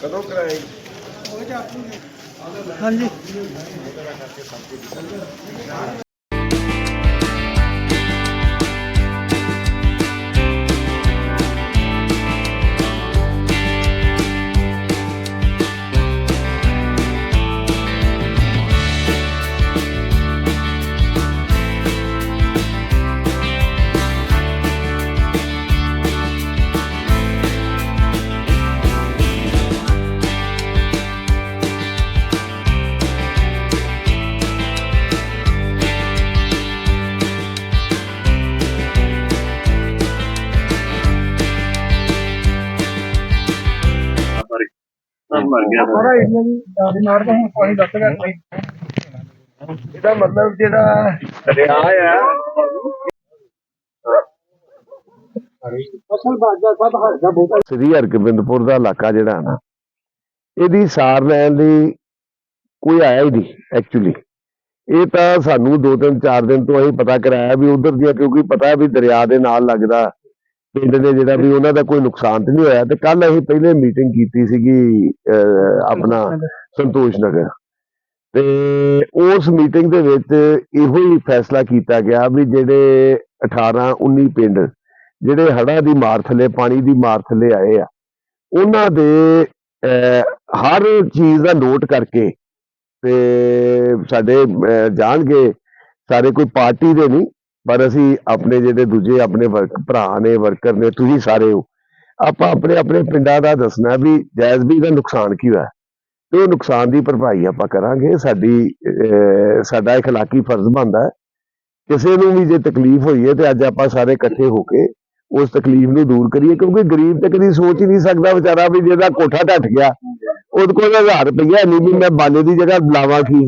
ਕਦੋਂ ਕਰਾਏ ਹਾਂਜੀ। ਮਰ ਗਿਆ ਸਾਰਾ ਏਰੀਆ ਜੀ ਦਾਦੀ ਨਾੜ ਦਾ ਹੁਣ ਪਾਣੀ ਲੱਗ ਗਿਆ ਇਹਦਾ ਮਤਲਬ ਜਿਹੜਾ ਦਰਿਆ ਆ ਫਸਲ ਬਾਜਾ ਸਭ ਹਰ ਦਾ ਬਹੁਤਾ ਸ੍ਰੀ ਹਰਗੋਬਿੰਦਪੁਰ ਦਾ ਇਲਾਕਾ ਜਿਹੜਾ ਨਾ ਇਹਦੀ ਸਾਰ ਲੈਣ ਲਈ ਕੋਈ ਆਇਆ ਹੀ ਨਹੀਂ ਐਕਚੁਅਲੀ ਇਹ ਤਾਂ ਸਾਨੂੰ ਦੋ ਤਿੰਨ ਚਾਰ ਦਿਨ ਤੋਂ ਅਸੀਂ ਪਤਾ ਕਰਾਇਆ ਵੀ ਉਧਰ ਦੀਆਂ ਕਿਉਂਕਿ ਪਤਾ ਵੀ ਦਰਿਆ ਦੇ ਨਾਲ ਲੱਗਦਾ। ਪਿੰਡ ਨੇ ਜਿਹੜਾ ਵੀ ਉਹਨਾਂ ਦਾ ਕੋਈ ਨੁਕਸਾਨ ਤੇ ਨਹੀਂ ਹੋਇਆ ਤੇ ਕੱਲ ਅਸੀਂ ਪਹਿਲੇ ਮੀਟਿੰਗ ਕੀਤੀ ਸੀਗੀ ਆਪਣਾ ਸੰਤੋਸ਼ ਨਗਰ। ਤੇ ਉਸ ਮੀਟਿੰਗ ਦੇ ਵਿੱਚ ਇਹੋ ਹੀ ਫੈਸਲਾ ਕੀਤਾ ਗਿਆ ਵੀ ਜਿਹੜੇ 18 19 ਪਿੰਡ ਜਿਹੜੇ ਹੜ੍ਹਾਂ ਦੀ ਮਾਰ ਥੱਲੇ ਪਾਣੀ ਦੀ ਮਾਰ ਥੱਲੇ ਆਏ ਆ ਉਹਨਾਂ ਦੇ ਅਹ, ਹਰ ਚੀਜ਼ ਦਾ ਨੋਟ ਕਰਕੇ ਤੇ ਸਾਡੇ ਜਾਣਗੇ ਸਾਰੇ ਕੋਈ ਪਾਰਟੀ ਦੇ ਨਹੀਂ ਪਰ ਅਸੀਂ ਆਪਣੇ ਜਿਹੜੇ ਦੂਜੇ ਆਪਣੇ ਵਰਕ ਭਰਾ ਨੇ ਵਰਕਰ ਨੇ, ਤੁਸੀਂ ਸਾਰੇ ਹੋ, ਆਪਾਂ ਆਪਣੇ ਆਪਣੇ ਪਿੰਡਾਂ ਦਾ ਦੱਸਣਾ ਵੀ ਜਾਇਜ਼ਬੀ ਦਾ ਨੁਕਸਾਨ ਕੀ ਹੋਇਆ? ਤੇ ਉਹ ਨੁਕਸਾਨ ਦੀ ਭਰਪਾਈ ਆਪਾਂ ਕਰਾਂਗੇ, ਸਾਡੀ ਸਾਡਾ ਇਖਲਾਕੀ ਫਰਜ਼ ਬਣਦਾ ਕਿਸੇ ਨੂੰ ਵੀ ਜੇ ਤਕਲੀਫ ਹੋਈ ਹੈ ਤੇ ਅੱਜ ਆਪਾਂ ਸਾਰੇ ਇਕੱਠੇ ਹੋ ਕੇ ਉਸ ਤਕਲੀਫ ਨੂੰ ਦੂਰ ਕਰੀਏ, ਕਿਉਂਕਿ ਗਰੀਬ ਤੇ ਕਦੀ ਸੋਚ ਹੀ ਨਹੀਂ ਸਕਦਾ ਵਿਚਾਰਾ ਵੀ ਜਿਹਦਾ ਕੋਠਾ ਢੱਟ ਗਿਆ, ਉਹਦੇ ਕੋਲ 1000 ਰੁਪਈਆ ਨਹੀਂ, ਵੀ ਮੈਂ ਬਾਲੇ ਦੀ ਜਗ੍ਹਾ ਲਾਵਾਂ ਕੀ?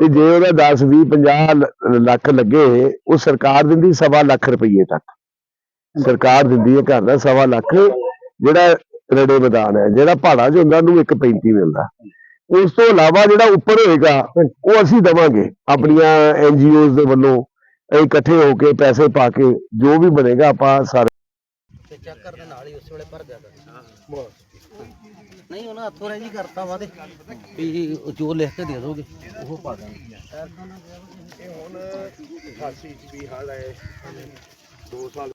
ਤੇ ਜੇ ਉਹਦਾ 10 20 50 ਲੱਖ ਲੱਗੇ, ਉਹ ਸਰਕਾਰ ਦਿੰਦੀ ਸਵਾ ਲੱਖ ਰੁਪਈਏ ਤੱਕ। ਸਰਕਾਰ ਦਿੰਦੀ ਹੈ ਘਰ ਦਾ ਸਵਾ ਲੱਖ, ਜਿਹੜਾ ਰੜੇ ਮੈਦਾਨ ਹੈ, ਜਿਹੜਾ ਪਹਾੜਾਂ 'ਚ ਹੁੰਦਾ, ਉਹਨੂੰ 1.35 ਮਿਲਦਾ। ਉਸ ਤੋਂ ਇਲਾਵਾ ਜਿਹੜਾ ਉੱਪਰ ਹੋਏਗਾ, ਉਹ ਅਸੀਂ ਦਵਾਂਗੇ, ਆਪਣੀਆਂ ਐਨਜੀਓਜ਼ ਦੇ ਵੱਲੋਂ, ਇਕੱਠੇ ਹੋ ਕੇ ਪੈਸੇ ਪਾ ਕੇ, ਜੋ ਵੀ ਬਣੇਗਾ, ਆਪਾਂ ਸਾਰੇ ਚੱਕਰ ਦੇ ਨਾਲ ਹੀ ਉਸ ਵੇਲੇ ਭਰ ਗਿਆ ਤਾ। ਨਹੀਂ ਉਹਨਾਂ ਹੱਥੋਂ ਰਹਿ ਜੀ ਕਰਤਾ ਵਾ ਤੇ ਵੀ ਜੋ ਲਿਖ ਕੇ ਦੇ ਦੋਗੇ ਉਹ ਪਾ ਦਾਂਗੇ ਇਹ ਹੁਣ 88 ਚ ਵੀ ਹੜ ਆਏ। 2 ਸਾਲ